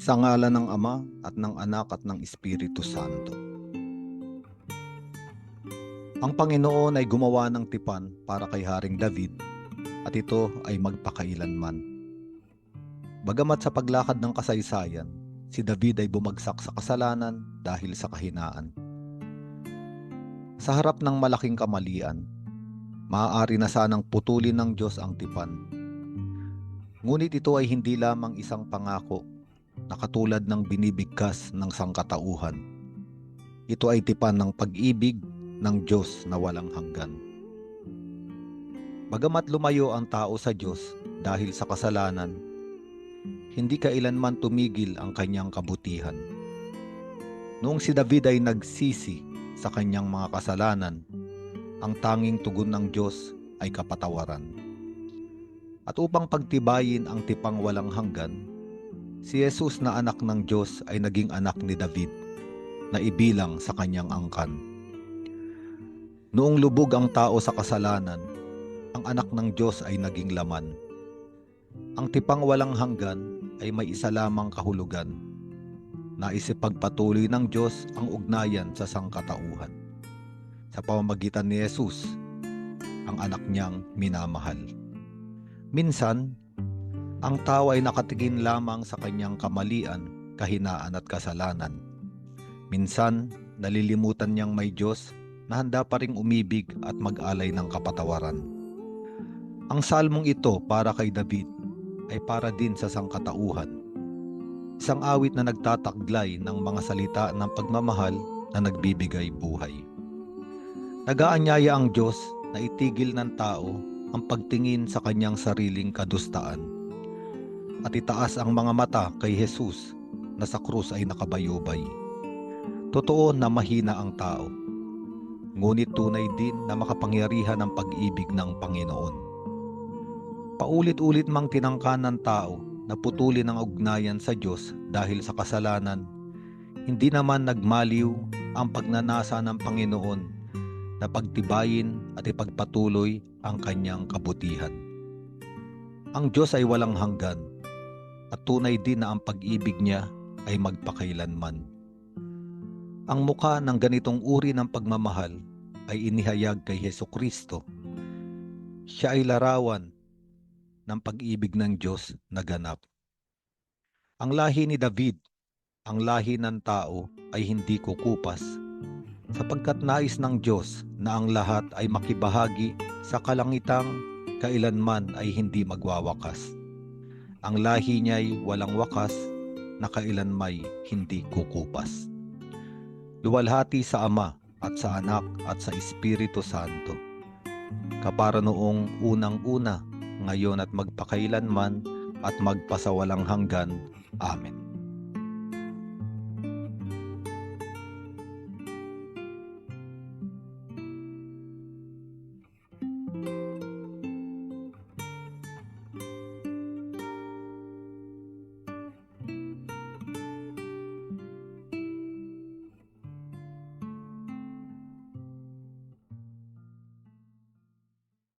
Sa ngala ng Ama at ng Anak at ng Espiritu Santo. Ang Panginoon ay gumawa ng tipan para kay Haring David at ito ay magpakailanman. Bagamat sa paglakad ng kasaysayan, si David ay bumagsak sa kasalanan dahil sa kahinaan. Sa harap ng malaking kamalian, maaari na sanang putulin ng Diyos ang tipan. Ngunit ito ay hindi lamang isang pangako na katulad ng binibigkas ng sangkatauhan. Ito ay tipan ng pag-ibig ng Diyos na walang hanggan. Bagamat lumayo ang tao sa Diyos dahil sa kasalanan, hindi kailanman tumigil ang kanyang kabutihan. Noong si David ay nagsisi sa kanyang mga kasalanan, ang tanging tugon ng Diyos ay kapatawaran. At upang pagtibayin ang tipang walang hanggan, si Jesus na anak ng Diyos ay naging anak ni David na ibilang sa kanyang angkan. Noong lubog ang tao sa kasalanan, ang anak ng Diyos ay naging laman. Ang tipang walang hanggan ay may isa lamang kahulugan na isipagpatuloy ng Diyos ang ugnayan sa sangkatauhan. Sa pamamagitan ni Jesus, ang anak niyang minamahal. Minsan, ang tao ay nakatingin lamang sa kanyang kamalian, kahinaan at kasalanan. Minsan, nalilimutan niyang may Diyos na handa pa ring umibig at mag-alay ng kapatawaran. Ang salmong ito para kay David ay para din sa sangkatauhan. Isang awit na nagtataglay ng mga salita ng pagmamahal na nagbibigay buhay. Nagaanyaya ang Diyos na itigil ng tao ang pagtingin sa kanyang sariling kadustaan at itaas ang mga mata kay Jesus na sa krus ay nakabayubay. Totoo na mahina ang tao, ngunit tunay din na makapangyarihan ang pag-ibig ng Panginoon. Paulit-ulit mang tinangka ng tao na putulin ang ugnayan sa Diyos dahil sa kasalanan, hindi naman nagmaliw ang pagnanasa ng Panginoon na pagtibayin at ipagpatuloy ang kanyang kabutihan. Ang Diyos ay walang hanggan at tunay din na ang pag-ibig niya ay magpakailanman. Ang muka ng ganitong uri ng pagmamahal ay inihayag kay Heso Kristo. Siya ay larawan ng pag-ibig ng Diyos na ganap. Ang lahi ni David, ang lahi ng tao ay hindi kukupas sapagkat nais ng Diyos na ang lahat ay makibahagi sa kalangitang kailanman ay hindi magwawakas. Ang lahi niya'y walang wakas na kailanmay hindi kukupas. Luwalhati sa Ama at sa Anak at sa Espiritu Santo. Kapara noong unang-una, ngayon at magpakailanman at magpasawalang hanggan. Amen.